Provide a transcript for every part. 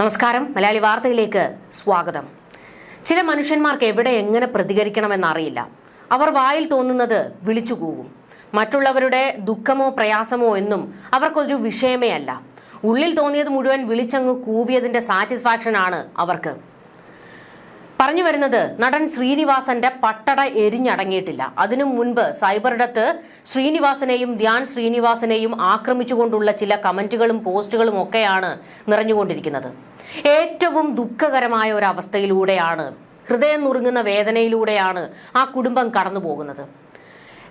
നമസ്കാരം. മലയാളി വാർത്തയിലേക്ക് സ്വാഗതം. ചില മനുഷ്യന്മാർക്ക് എവിടെ എങ്ങനെ പ്രതികരിക്കണമെന്നറിയില്ല. അവർ വായിൽ തോന്നുന്നത് വിളിച്ചു മറ്റുള്ളവരുടെ ദുഃഖമോ പ്രയാസമോ എന്നും അവർക്കൊരു വിഷയമേ അല്ല. ഉള്ളിൽ തോന്നിയത് മുഴുവൻ വിളിച്ചങ്ങ് കൂവിയതിന്റെ സാറ്റിസ്ഫാക്ഷൻ ആണ് അവർക്ക്. പറഞ്ഞു വരുന്നത് നടൻ ശ്രീനിവാസന്റെ പട്ടട എരിഞ്ഞടങ്ങിയിട്ടില്ല. അതിനു മുൻപ് സൈബറിടത്ത് ശ്രീനിവാസനെയും ധ്യാൻ ശ്രീനിവാസനെയും ആക്രമിച്ചുകൊണ്ടുള്ള ചില കമന്റുകളും പോസ്റ്റുകളും ഒക്കെയാണ് നിറഞ്ഞുകൊണ്ടിരിക്കുന്നത്. ഏറ്റവും ദുഃഖകരമായ ഒരു ഹൃദയം നുറുങ്ങുന്ന വേദനയിലൂടെയാണ് ആ കുടുംബം കടന്നു പോകുന്നത്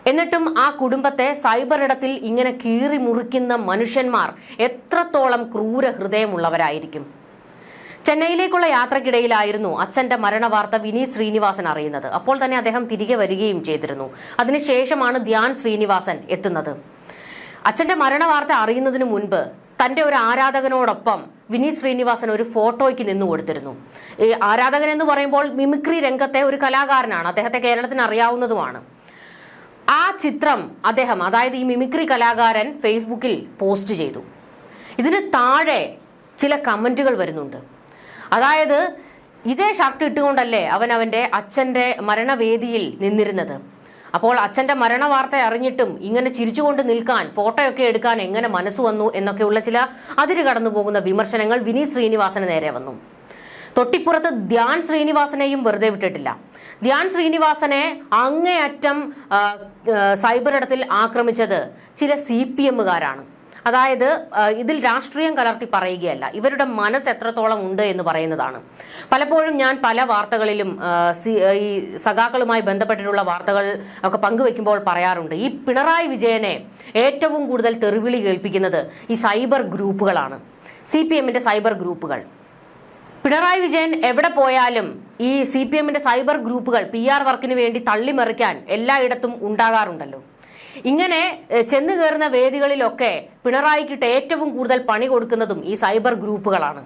എന്നിട്ടും ആ കുടുംബത്തെ സൈബറിടത്തിൽ ഇങ്ങനെ കീറി മുറിക്കുന്ന മനുഷ്യന്മാർ എത്രത്തോളം ക്രൂര ഹൃദയമുള്ളവരായിരിക്കും ചെന്നൈയിലേക്കുള്ള യാത്രക്കിടയിലായിരുന്നു അച്ഛന്റെ മരണവാർത്ത വിനീത് ശ്രീനിവാസൻ അറിയുന്നത്. അപ്പോൾ തന്നെ അദ്ദേഹം തിരികെ വരികയും ചെയ്തിരുന്നു. അതിനുശേഷമാണ് ധ്യാൻ ശ്രീനിവാസൻ എത്തുന്നത്. അച്ഛന്റെ മരണവാർത്ത അറിയുന്നതിന് മുൻപ് തന്റെ ഒരു ആരാധകനോടൊപ്പം വിനീത് ശ്രീനിവാസൻ ഒരു ഫോട്ടോയ്ക്ക് നിന്നു കൊടുത്തിരുന്നു. ഈ ആരാധകൻ എന്ന് പറയുമ്പോൾ മിമിക്രി രംഗത്തെ ഒരു കലാകാരനാണ്. അദ്ദേഹത്തെ കേരളത്തിന് അറിയാവുന്നതുമാണ്. ആ ചിത്രം അദ്ദേഹം അതായത് ഈ മിമിക്രി കലാകാരൻ ഫേസ്ബുക്കിൽ പോസ്റ്റ് ചെയ്തു. ഇതിന് താഴെ ചില കമന്റുകൾ വരുന്നുണ്ട്. അതായത് ഇതേ ഷർട്ട് ഇട്ടുകൊണ്ടല്ലേ അവൻ അവന്റെ അച്ഛന്റെ മരണവേദിയിൽ നിന്നിരുന്നത്. അപ്പോൾ അച്ഛന്റെ മരണ വാർത്ത അറിഞ്ഞിട്ടും ഇങ്ങനെ ചിരിച്ചുകൊണ്ട് നിൽക്കാൻ ഫോട്ടോയൊക്കെ എടുക്കാൻ എങ്ങനെ മനസ്സ് വന്നു എന്നൊക്കെയുള്ള ചില അതിര് കടന്നു പോകുന്ന വിമർശനങ്ങൾ വിനീ ശ്രീനിവാസന് നേരെ വന്നു. തൊട്ടിപ്പുറത്ത് ധ്യാൻ ശ്രീനിവാസനെയും വെറുതെ വിട്ടിട്ടില്ല. ധ്യാൻ ശ്രീനിവാസനെ അങ്ങേയറ്റം ഇടത്തിൽ ആക്രമിച്ചത് ചില സി പി എമ്മുകാരാണ്. അതായത് ഇതിൽ രാഷ്ട്രീയം കലർത്തി പറയുകയല്ല. ഇവരുടെ മനസ്സ് എത്രത്തോളം ഉണ്ട് എന്ന് പറയുന്നതാണ്. പലപ്പോഴും ഞാൻ പല വാർത്തകളിലും ഈ സഖാക്കളുമായി ബന്ധപ്പെട്ടിട്ടുള്ള വാർത്തകൾ ഒക്കെ പങ്കുവെക്കുമ്പോൾ പറയാറുണ്ട്. ഈ പിണറായി വിജയനെ ഏറ്റവും കൂടുതൽ തെറിവിളി കേൾപ്പിക്കുന്നത് ഈ സൈബർ ഗ്രൂപ്പുകളാണ്. സി പി സൈബർ ഗ്രൂപ്പുകൾ. പിണറായി വിജയൻ എവിടെ പോയാലും ഈ സി പി സൈബർ ഗ്രൂപ്പുകൾ പി ആർ വർക്കിന് വേണ്ടി തള്ളിമറിക്കാൻ എല്ലായിടത്തും ഉണ്ടാകാറുണ്ടല്ലോ. ഇങ്ങനെ ചെന്നു കയറുന്ന വേദികളിലൊക്കെ പിണറായിക്കിട്ട് ഏറ്റവും കൂടുതൽ പണി കൊടുക്കുന്നതും ഈ സൈബർ ഗ്രൂപ്പുകളാണ്.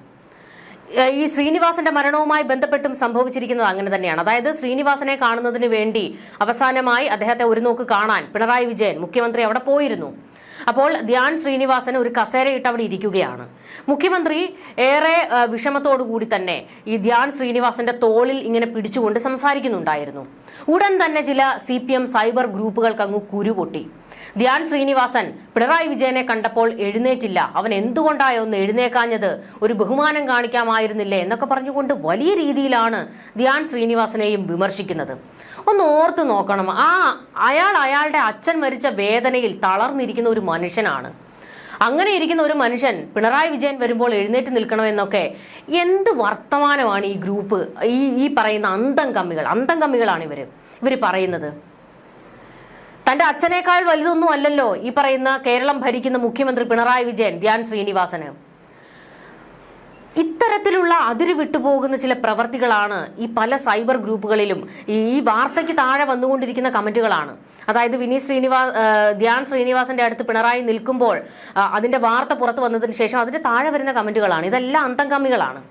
ഈ ശ്രീനിവാസന്റെ മരണവുമായി ബന്ധപ്പെട്ടും സംഭവിച്ചിരിക്കുന്നത് അങ്ങനെ തന്നെയാണ്. അതായത് ശ്രീനിവാസനെ കാണുന്നതിന് വേണ്ടി അവസാനമായി അദ്ദേഹത്തെ ഒരു നോക്ക് കാണാൻ പിണറായി വിജയൻ മുഖ്യമന്ത്രി അവിടെ പോയിരുന്നു. അപ്പോൾ ധ്യാൻ ശ്രീനിവാസൻ ഒരു കസേരയിട്ട് അവിടെ ഇരിക്കുകയാണ്. മുഖ്യമന്ത്രി ഏറെ കൂടി തന്നെ ഈ ധ്യാൻ ശ്രീനിവാസന്റെ തോളിൽ ഇങ്ങനെ പിടിച്ചുകൊണ്ട് സംസാരിക്കുന്നുണ്ടായിരുന്നു. ഉടൻ തന്നെ ചില സി സൈബർ ഗ്രൂപ്പുകൾക്ക് അങ്ങ് കുരുപൊട്ടി ധ്യാൻ ശ്രീനിവാസൻ പിണറായി വിജയനെ കണ്ടപ്പോൾ എഴുന്നേറ്റില്ല. അവൻ എന്തുകൊണ്ടായോ ഒന്ന് എഴുന്നേക്കാഞ്ഞത്? ഒരു ബഹുമാനം കാണിക്കാമായിരുന്നില്ലേ എന്നൊക്കെ പറഞ്ഞുകൊണ്ട് വലിയ രീതിയിലാണ് ധ്യാൻ ശ്രീനിവാസനെയും വിമർശിക്കുന്നത്. ഒന്ന് ഓർത്ത് നോക്കണം. ആ അയാൾ അയാളുടെ അച്ഛൻ മരിച്ച വേദനയിൽ തളർന്നിരിക്കുന്ന ഒരു മനുഷ്യനാണ്. അങ്ങനെ ഇരിക്കുന്ന ഒരു മനുഷ്യൻ പിണറായി വിജയൻ വരുമ്പോൾ എഴുന്നേറ്റ് നിൽക്കണമെന്നൊക്കെ എന്ത് വർത്തമാനമാണ് ഈ ഗ്രൂപ്പ് ഈ ഈ പറയുന്ന അന്തം കമ്മികൾ അന്തം കമ്മികളാണ് ഇവർ ഇവർ പറയുന്നത് തന്റെ അച്ഛനേക്കാൾ വലുതൊന്നും അല്ലല്ലോ ഈ പറയുന്ന കേരളം ഭരിക്കുന്ന മുഖ്യമന്ത്രി പിണറായി വിജയൻ ധ്യാൻ ശ്രീനിവാസന്. ഇത്തരത്തിലുള്ള അതിര് വിട്ടുപോകുന്ന ചില പ്രവർത്തികളാണ് ഈ പല സൈബർ ഗ്രൂപ്പുകളിലും ഈ വാർത്തയ്ക്ക് താഴെ വന്നുകൊണ്ടിരിക്കുന്ന കമന്റുകളാണ്. അതായത് വിനീത് ശ്രീനിവാസ് ധ്യാൻ ശ്രീനിവാസന്റെ അടുത്ത് പിണറായി നിൽക്കുമ്പോൾ അതിന്റെ വാർത്ത പുറത്തു വന്നതിന് ശേഷം അതിന്റെ താഴെ വരുന്ന കമന്റുകളാണ്. ഇതെല്ലാം അന്തംകമ്മികളാണ്.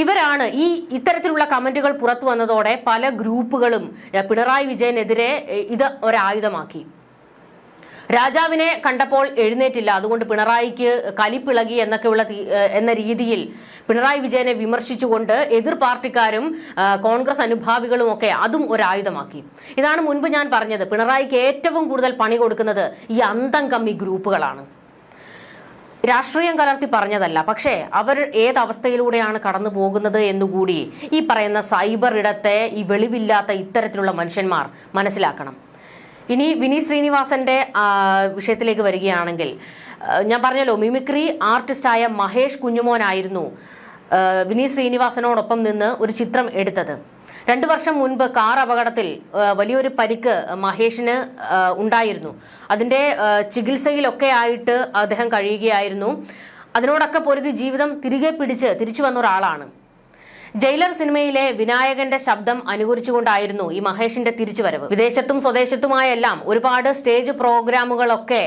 ഇവരാണ് ഈ ഇത്തരത്തിലുള്ള കമന്റുകൾ പുറത്തു വന്നതോടെ പല ഗ്രൂപ്പുകളും പിണറായി വിജയനെതിരെ ഇത് ഒരായുധമാക്കി. രാജാവിനെ കണ്ടപ്പോൾ എഴുന്നേറ്റില്ല. അതുകൊണ്ട് പിണറായിക്ക് കലിപ്പിളകി എന്നൊക്കെയുള്ള എന്ന രീതിയിൽ പിണറായി വിജയനെ വിമർശിച്ചുകൊണ്ട് എതിർ പാർട്ടിക്കാരും കോൺഗ്രസ് അനുഭാവികളും ഒക്കെ അതും ഒരായുധമാക്കി. ഇതാണ് മുൻപ് ഞാൻ പറഞ്ഞത്. പിണറായിക്ക് ഏറ്റവും കൂടുതൽ പണി കൊടുക്കുന്നത് ഈ അന്തം കമ്മി ഗ്രൂപ്പുകളാണ്. രാഷ്ട്രീയം കലർത്തി പറഞ്ഞതല്ല. പക്ഷേ അവർ ഏത് അവസ്ഥയിലൂടെയാണ് കടന്നു പോകുന്നത് എന്നുകൂടി ഈ പറയുന്ന സൈബർ ഇടത്തെ ഈ വെളിവില്ലാത്ത ഇത്തരത്തിലുള്ള മനുഷ്യന്മാർ മനസ്സിലാക്കണം. ഇനി വിനീ ശ്രീനിവാസന്റെ വിഷയത്തിലേക്ക് വരികയാണെങ്കിൽ ഞാൻ പറഞ്ഞല്ലോ മിമിക്രി ആർട്ടിസ്റ്റായ മഹേഷ് കുഞ്ഞുമോനായിരുന്നു വിനീ ശ്രീനിവാസനോടൊപ്പം നിന്ന് ഒരു ചിത്രം എടുത്തത്. രണ്ടു വർഷം മുൻപ് കാർ അപകടത്തിൽ വലിയൊരു പരിക്ക് മഹേഷിന് ഉണ്ടായിരുന്നു. അതിന്റെ ചികിത്സയിലൊക്കെ ആയിട്ട് അദ്ദേഹം കഴിയുകയായിരുന്നു. അതിനോടൊക്കെ പൊരുതി ജീവിതം തിരികെ പിടിച്ച് തിരിച്ചു വന്ന ഒരാളാണ്. ജയിലർ സിനിമയിലെ വിനായകന്റെ ശബ്ദം അനുകരിച്ചുകൊണ്ടായിരുന്നു ഈ മഹേഷിന്റെ തിരിച്ചുവരവ്. വിദേശത്തും സ്വദേശത്തുമായെല്ലാം ഒരുപാട് സ്റ്റേജ് പ്രോഗ്രാമുകളൊക്കെ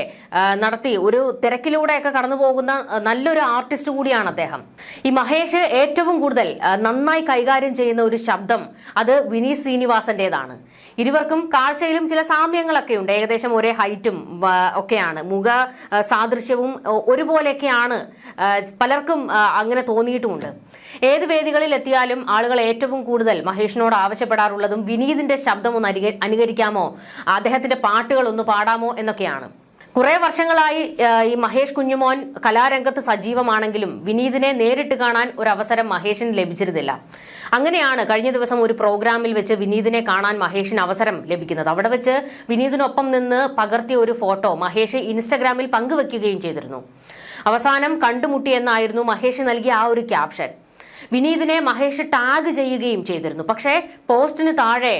നടത്തി ഒരു തിരക്കിലൂടെയൊക്കെ കടന്നു പോകുന്ന നല്ലൊരു ആർട്ടിസ്റ്റ് കൂടിയാണ് അദ്ദേഹം. ഈ മഹേഷ് ഏറ്റവും കൂടുതൽ നന്നായി കൈകാര്യം ചെയ്യുന്ന ഒരു ശബ്ദം അത് വിനീത് ശ്രീനിവാസന്റേതാണ്. ഇരുവർക്കും കാഴ്ചയിലും ചില സാമ്യങ്ങളൊക്കെ ഉണ്ട്. ഏകദേശം ഒരേ ഹൈറ്റും ഒക്കെയാണ്. മുഖ സാദൃശ്യവും ഒരുപോലെയൊക്കെയാണ് പലർക്കും അങ്ങനെ തോന്നിയിട്ടുമുണ്ട്. ഏത് വേദികളിൽ എത്തിയാലും ആളുകൾ ഏറ്റവും കൂടുതൽ മഹേഷിനോട് ആവശ്യപ്പെടാറുള്ളതും വിനീതിന്റെ ശബ്ദം ഒന്ന് അനുക- അനുകരിക്കാമോ? അദ്ദേഹത്തിന്റെ പാട്ടുകൾ ഒന്ന് പാടാമോ? എന്നൊക്കെയാണ്. കുറെ വർഷങ്ങളായി ഈ മഹേഷ് കുഞ്ഞുമോൻ കലാരംഗത്ത് സജീവമാണെങ്കിലും വിനീതിനെ നേരിട്ട് കാണാൻ ഒരു അവസരം മഹേഷിന് ലഭിച്ചിരുന്നില്ല. അങ്ങനെയാണ് കഴിഞ്ഞ ദിവസം ഒരു പ്രോഗ്രാമിൽ വെച്ച് വിനീതിനെ കാണാൻ മഹേഷിന് അവസരം ലഭിക്കുന്നത്. അവിടെ വെച്ച് വിനീതിനൊപ്പം നിന്ന് പകർത്തിയ ഒരു ഫോട്ടോ മഹേഷ് ഇൻസ്റ്റഗ്രാമിൽ പങ്കുവെക്കുകയും ചെയ്തിരുന്നു. അവസാനം കണ്ടുമുട്ടി എന്നായിരുന്നു മഹേഷ് നൽകിയ ആ ഒരു ക്യാപ്ഷൻ. വിനീതിനെ മഹേഷ് ടാഗ് ചെയ്യുകയും ചെയ്തിരുന്നു. പക്ഷേ പോസ്റ്റിന് താഴെ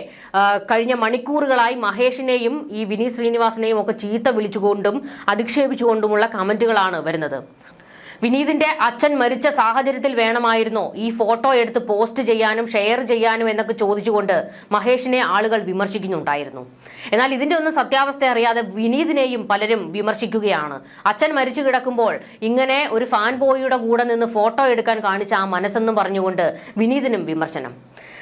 കഴിഞ്ഞ മണിക്കൂറുകളായി മഹേഷിനെയും ഈ വിനീത് ശ്രീനിവാസനെയും ഒക്കെ ചീത്ത വിളിച്ചുകൊണ്ടും അധിക്ഷേപിച്ചുകൊണ്ടുമുള്ള കമന്റുകളാണ് വരുന്നത്. വിനീതിന്റെ അച്ഛൻ മരിച്ച സാഹചര്യത്തിൽ വേണമായിരുന്നോ. ഈ ഫോട്ടോ എടുത്ത് പോസ്റ്റ് ചെയ്യാനും ഷെയർ ചെയ്യാനും എന്നൊക്കെ ചോദിച്ചുകൊണ്ട് മഹേഷിനെ ആളുകൾ വിമർശിക്കുന്നുണ്ടായിരുന്നു. എന്നാൽ ഇതിന്റെ ഒന്നും സത്യാവസ്ഥ അറിയാതെ വിനീതിനെയും പലരും വിമർശിക്കുകയാണ്. അച്ഛൻ മരിച്ചു കിടക്കുമ്പോൾ ഇങ്ങനെ ഒരു ഫാൻ ബോയിയുടെ കൂടെ നിന്ന് ഫോട്ടോ എടുക്കാൻ കാണിച്ച ആ മനസ്സെന്നും പറഞ്ഞുകൊണ്ട് വിനീതിനും വിമർശനം.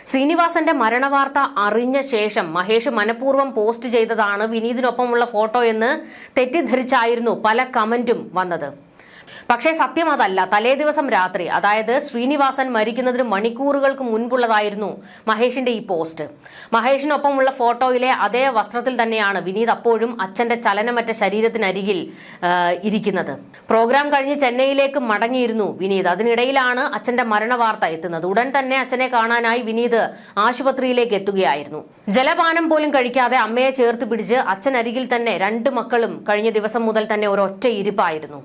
ശ്രീനിവാസന്റെ മരണവാർത്ത അറിഞ്ഞ ശേഷം മഹേഷ് മനഃപൂർവം പോസ്റ്റ് ചെയ്തതാണ് വിനീതിനൊപ്പമുള്ള ഫോട്ടോ എന്ന് തെറ്റിദ്ധരിച്ചായിരുന്നു പല കമന്റും വന്നത്. പക്ഷേ സത്യം അതല്ല. തലേ ദിവസം രാത്രി അതായത് ശ്രീനിവാസൻ മരിക്കുന്നതിന് മണിക്കൂറുകൾക്ക് മുൻപുള്ളതായിരുന്നു മഹേഷിന്റെ ഈ പോസ്റ്റ്. മഹേഷിനൊപ്പമുള്ള ഫോട്ടോയിലെ അതേ വസ്ത്രത്തിൽ തന്നെയാണ് വിനീത് അപ്പോഴും അച്ഛന്റെ ചലനമറ്റ ശരീരത്തിനരികിൽ ഇരിക്കുന്നത്. പ്രോഗ്രാം കഴിഞ്ഞ് ചെന്നൈയിലേക്ക് മടങ്ങിയിരുന്നു വിനീത്. അതിനിടയിലാണ് അച്ഛന്റെ മരണവാർത്ത എത്തുന്നത്. ഉടൻ തന്നെ അച്ഛനെ കാണാനായി വിനീത് ആശുപത്രിയിലേക്ക് എത്തുകയായിരുന്നു. ജലപാനം പോലും കഴിക്കാതെ അമ്മയെ ചേർത്ത് പിടിച്ച് അച്ഛനരികിൽ തന്നെ രണ്ട് മക്കളും കഴിഞ്ഞ ദിവസം മുതൽ തന്നെ ഒരൊറ്റ ഇരിപ്പായിരുന്നു.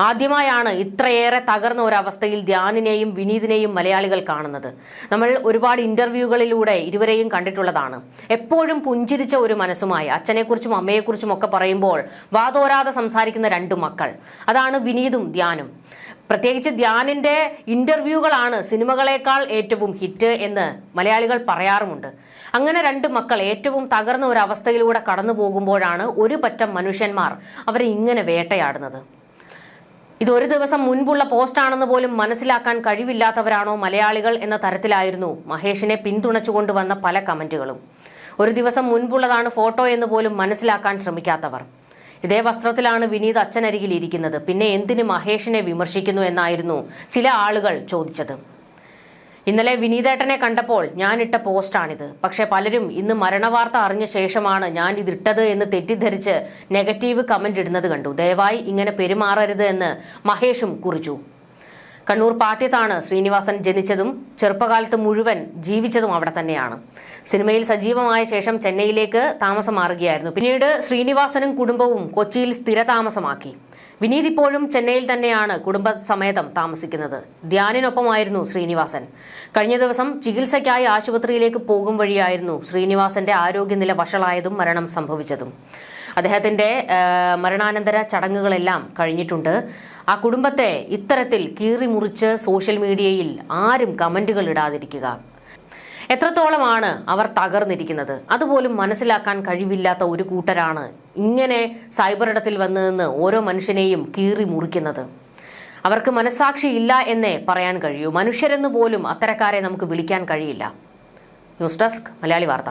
ആദ്യമായാണ് ഇത്രയേറെ തകർന്ന ഒരവസ്ഥയിൽ ധ്യാനിനെയും വിനീതിനെയും മലയാളികൾ കാണുന്നത്. നമ്മൾ ഒരുപാട് ഇന്റർവ്യൂകളിലൂടെ ഇരുവരെയും കണ്ടിട്ടുള്ളതാണ്. എപ്പോഴും പുഞ്ചിരിച്ച ഒരു മനസ്സുമായി അച്ഛനെക്കുറിച്ചും അമ്മയെക്കുറിച്ചും ഒക്കെ പറയുമ്പോൾ വാതോരാതെ സംസാരിക്കുന്ന രണ്ടു മക്കൾ. അതാണ് വിനീതും ധ്യാനും. പ്രത്യേകിച്ച് ധ്യാനിന്റെ ഇന്റർവ്യൂകളാണ് സിനിമകളേക്കാൾ ഏറ്റവും ഹിറ്റ് എന്ന് മലയാളികൾ പറയാറുമുണ്ട്. അങ്ങനെ രണ്ട് മക്കൾ ഏറ്റവും തകർന്ന ഒരു അവസ്ഥയിലൂടെ കടന്നു പോകുമ്പോഴാണ് ഒരു പറ്റം മനുഷ്യന്മാർ അവരെ ഇങ്ങനെ വേട്ടയാടുന്നത്. ഇത് ഒരു ദിവസം മുൻപുള്ള പോസ്റ്റാണെന്ന് പോലും മനസ്സിലാക്കാൻ കഴിവില്ലാത്തവരാണോ മലയാളികൾ എന്ന തരത്തിലായിരുന്നു മഹേഷിനെ പിന്തുണച്ചുകൊണ്ട് വന്ന പല കമന്റുകളും. ഒരു ദിവസം മുൻപുള്ളതാണ് ഫോട്ടോ എന്ന് പോലും മനസ്സിലാക്കാൻ ശ്രമിക്കാത്തവർ. ഇതേ വസ്ത്രത്തിലാണ് വിനീത് അച്ഛനരികിൽ ഇരിക്കുന്നത്. പിന്നെ എന്തിന് മഹേഷിനെ വിമർശിക്കുന്നു എന്നായിരുന്നു ചില ആളുകൾ ചോദിച്ചത്. ഇന്നലെ വിനീതേട്ടനെ കണ്ടപ്പോൾ ഞാനിട്ട പോസ്റ്റാണിത്. പക്ഷേ പലരും ഇന്ന് മരണവാർത്ത അറിഞ്ഞ ശേഷമാണ് ഞാൻ ഇതിട്ടത് എന്ന് തെറ്റിദ്ധരിച്ച് നെഗറ്റീവ് കമന്റ് ഇടുന്നത് കണ്ടു. ദയവായി ഇങ്ങനെ പെരുമാറരുത് എന്ന് മഹേഷും കുറിച്ചു. കണ്ണൂർ പാട്യത്താണ് ശ്രീനിവാസൻ ജനിച്ചതും ചെറുപ്പകാലത്ത് മുഴുവൻ ജീവിച്ചതും അവിടെ തന്നെയാണ്. സിനിമയിൽ സജീവമായ ശേഷം ചെന്നൈയിലേക്ക് താമസം മാറുകയായിരുന്നു പിന്നീട് ശ്രീനിവാസനും കുടുംബവും കൊച്ചിയിൽ സ്ഥിരതാമസമാക്കി. വിനീത് ഇപ്പോഴും ചെന്നൈയിൽ തന്നെയാണ് കുടുംബസമേതം താമസിക്കുന്നത്. ധ്യാനിനൊപ്പമായിരുന്നു ശ്രീനിവാസൻ. കഴിഞ്ഞ ദിവസം ചികിത്സയ്ക്കായി ആശുപത്രിയിലേക്ക് പോകും വഴിയായിരുന്നു ശ്രീനിവാസന്റെ ആരോഗ്യനില വഷളായതും മരണം സംഭവിച്ചതും. അദ്ദേഹത്തിന്റെ മരണാനന്തര ചടങ്ങുകളെല്ലാം കഴിഞ്ഞിട്ടുണ്ട്. ആ കുടുംബത്തെ ഇത്തരത്തിൽ കീറിമുറിച്ച് സോഷ്യൽ മീഡിയയിൽ ആരും കമന്റുകൾ ഇടാതിരിക്കുക. എത്രത്തോളമാണ് അവർ തകർന്നിരിക്കുന്നത്? അതുപോലും മനസ്സിലാക്കാൻ കഴിവില്ലാത്ത ഒരു കൂട്ടരാണ് ഇങ്ങനെ സൈബർ ഇടത്തിൽ വന്നു നിന്ന് ഓരോ മനുഷ്യനെയും കീറി മുറിക്കുന്നത്. അവർക്ക് മനസ്സാക്ഷി ഇല്ല എന്നേ പറയാൻ കഴിയൂ. മനുഷ്യരെന്ന് പോലും അത്തരക്കാരെ നമുക്ക് വിളിക്കാൻ കഴിയില്ല. ന്യൂസ് ഡെസ്ക് മലയാളി വാർത്ത.